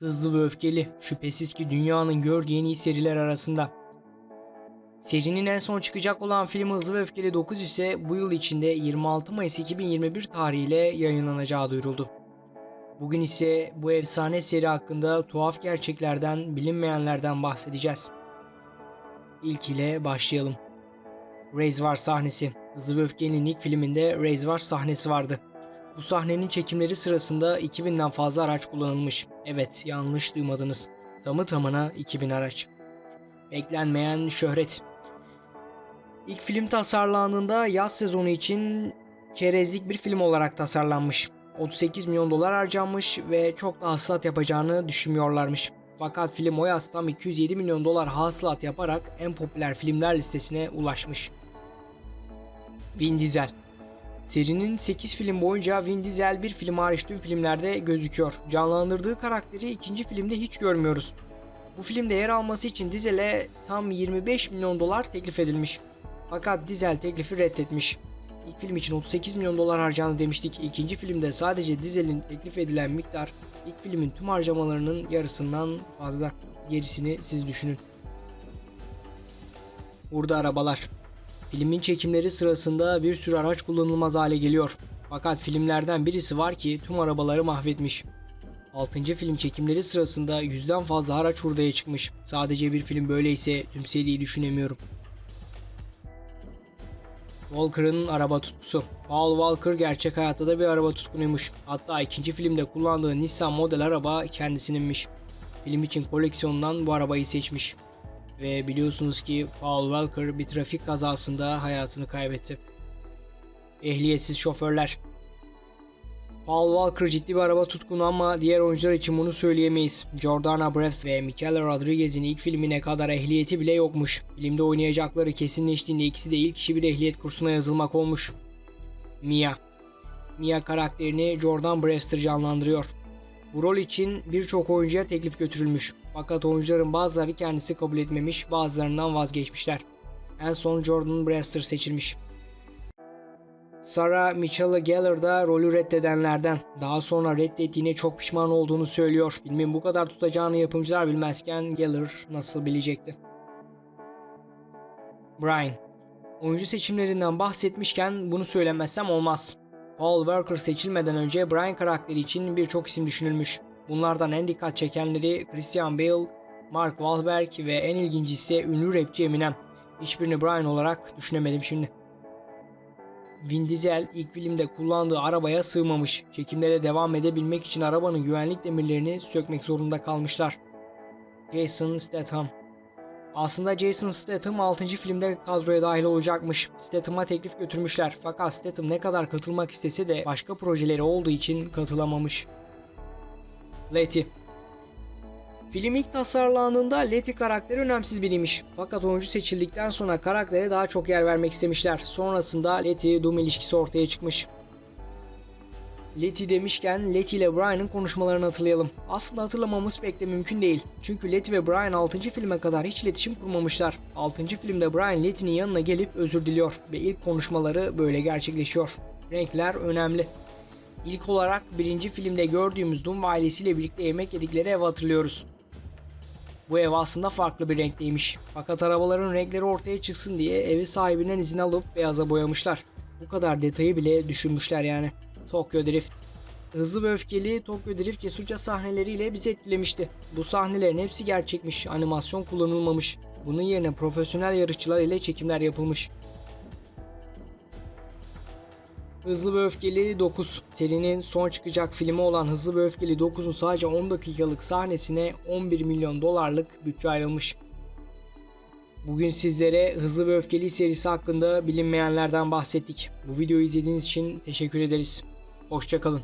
Hızlı ve öfkeli, şüphesiz ki dünyanın gördüğü en iyi seriler arasında. Serinin en son çıkacak olan film Hızlı ve Öfkeli 9 ise bu yıl içinde 26 Mayıs 2021 tarihiyle yayınlanacağı duyuruldu. Bugün ise bu efsane seri hakkında tuhaf gerçeklerden, bilinmeyenlerden bahsedeceğiz. İlk ile başlayalım. Razor sahnesi. Hızlı ve Öfkeli'nin ilk filminde Razor sahnesi vardı. Bu sahnenin çekimleri sırasında 2000'den fazla araç kullanılmış. Evet, yanlış duymadınız. Tamı tamına 2000 araç. Beklenmeyen şöhret. İlk film tasarlandığında yaz sezonu için çerezlik bir film olarak tasarlanmış. 38 milyon dolar harcanmış ve çok da hasılat yapacağını düşünmüyorlarmış. Fakat film o yaz tam 207 milyon dolar hasılat yaparak en popüler filmler listesine ulaşmış. Vin Diesel Serinin 8 film boyunca Vin Diesel bir film hariç tüm filmlerde gözüküyor. Canlandırdığı karakteri ikinci filmde hiç görmüyoruz. Bu filmde yer alması için Diesel'e tam 25 milyon dolar teklif edilmiş. Fakat Diesel teklifi reddetmiş. İlk film için 38 milyon dolar harcandı demiştik. İkinci filmde sadece Diesel'in teklif edilen miktar ilk filmin tüm harcamalarının yarısından fazla. Gerisini siz düşünün. Burada arabalar. Filmin çekimleri sırasında bir sürü araç kullanılmaz hale geliyor. Fakat filmlerden birisi var ki tüm arabaları mahvetmiş. 6. film çekimleri sırasında yüzden fazla araç hurdaya çıkmış. Sadece bir film böyleyse tüm seriyi düşünemiyorum. Walker'ın araba tutkusu. Paul Walker gerçek hayatta da bir araba tutkunuymuş. Hatta ikinci filmde kullandığı Nissan model araba kendisininmiş. Film için koleksiyondan bu arabayı seçmiş. Ve biliyorsunuz ki Paul Walker bir trafik kazasında hayatını kaybetti. Ehliyetsiz şoförler. Paul Walker ciddi bir araba tutkunu ama diğer oyuncular için bunu söyleyemeyiz. Jordana Brewster ve Michaela Rodriguez'in ilk filmine kadar ehliyeti bile yokmuş. Filmde oynayacakları kesinleştiğinde ikisi de ilk kişi bir ehliyet kursuna yazılmak olmuş. Mia Mia karakterini Jordan Brewster canlandırıyor. Bu rol için birçok oyuncuya teklif götürülmüş. Fakat oyuncuların bazıları kendisi kabul etmemiş, bazılarından vazgeçmişler. En son Jordan Brewster seçilmiş. Sarah Michelle Gellar da rolü reddedenlerden. Daha sonra reddettiğine çok pişman olduğunu söylüyor. Filmin bu kadar tutacağını yapımcılar bilmezken Gellar nasıl bilecekti? Brian Oyuncu seçimlerinden bahsetmişken bunu söylemezsem olmaz. Paul Walker seçilmeden önce Brian karakteri için birçok isim düşünülmüş. Bunlardan en dikkat çekenleri Christian Bale, Mark Wahlberg ve en ilginci ise ünlü rapçi Eminem. Hiçbirini Brian olarak düşünemedim şimdi. Vin Diesel ilk filmde kullandığı arabaya sığmamış. Çekimlere devam edebilmek için arabanın güvenlik demirlerini sökmek zorunda kalmışlar. Jason Statham aslında Jason Statham 6. filmde kadroya dahil olacakmış. Statham'a teklif götürmüşler fakat Statham ne kadar katılmak istese de başka projeleri olduğu için katılamamış. Letty Film ilk tasarlandığında Letty karakteri önemsiz biriymiş. Fakat oyuncu seçildikten sonra karaktere daha çok yer vermek istemişler. Sonrasında Letty Doom ilişkisi ortaya çıkmış. Letty demişken Letty ile Brian'ın konuşmalarını hatırlayalım. Aslında hatırlamamız pek de mümkün değil. Çünkü Letty ve Brian 6. filme kadar hiç iletişim kurmamışlar. 6. filmde Brian Letty'nin yanına gelip özür diliyor ve ilk konuşmaları böyle gerçekleşiyor. Renkler önemli. İlk olarak birinci filmde gördüğümüz Doom ailesiyle birlikte yemek yedikleri evi hatırlıyoruz. Bu ev aslında farklı bir renkteymiş. Fakat arabaların renkleri ortaya çıksın diye evi sahibinden izin alıp beyaza boyamışlar. Bu kadar detayı bile düşünmüşler yani. Tokyo Drift. Hızlı ve öfkeli Tokyo Drift cesurca sahneleriyle bizi etkilemişti. Bu sahnelerin hepsi gerçekmiş, animasyon kullanılmamış. Bunun yerine profesyonel yarışçılar ile çekimler yapılmış. Hızlı ve Öfkeli 9 serinin son çıkacak filmi olan Hızlı ve Öfkeli 9'un sadece 10 dakikalık sahnesine 11 milyon dolarlık bütçe ayrılmış. Bugün sizlere Hızlı ve Öfkeli serisi hakkında bilinmeyenlerden bahsettik. Bu videoyu izlediğiniz için teşekkür ederiz. Hoşçakalın.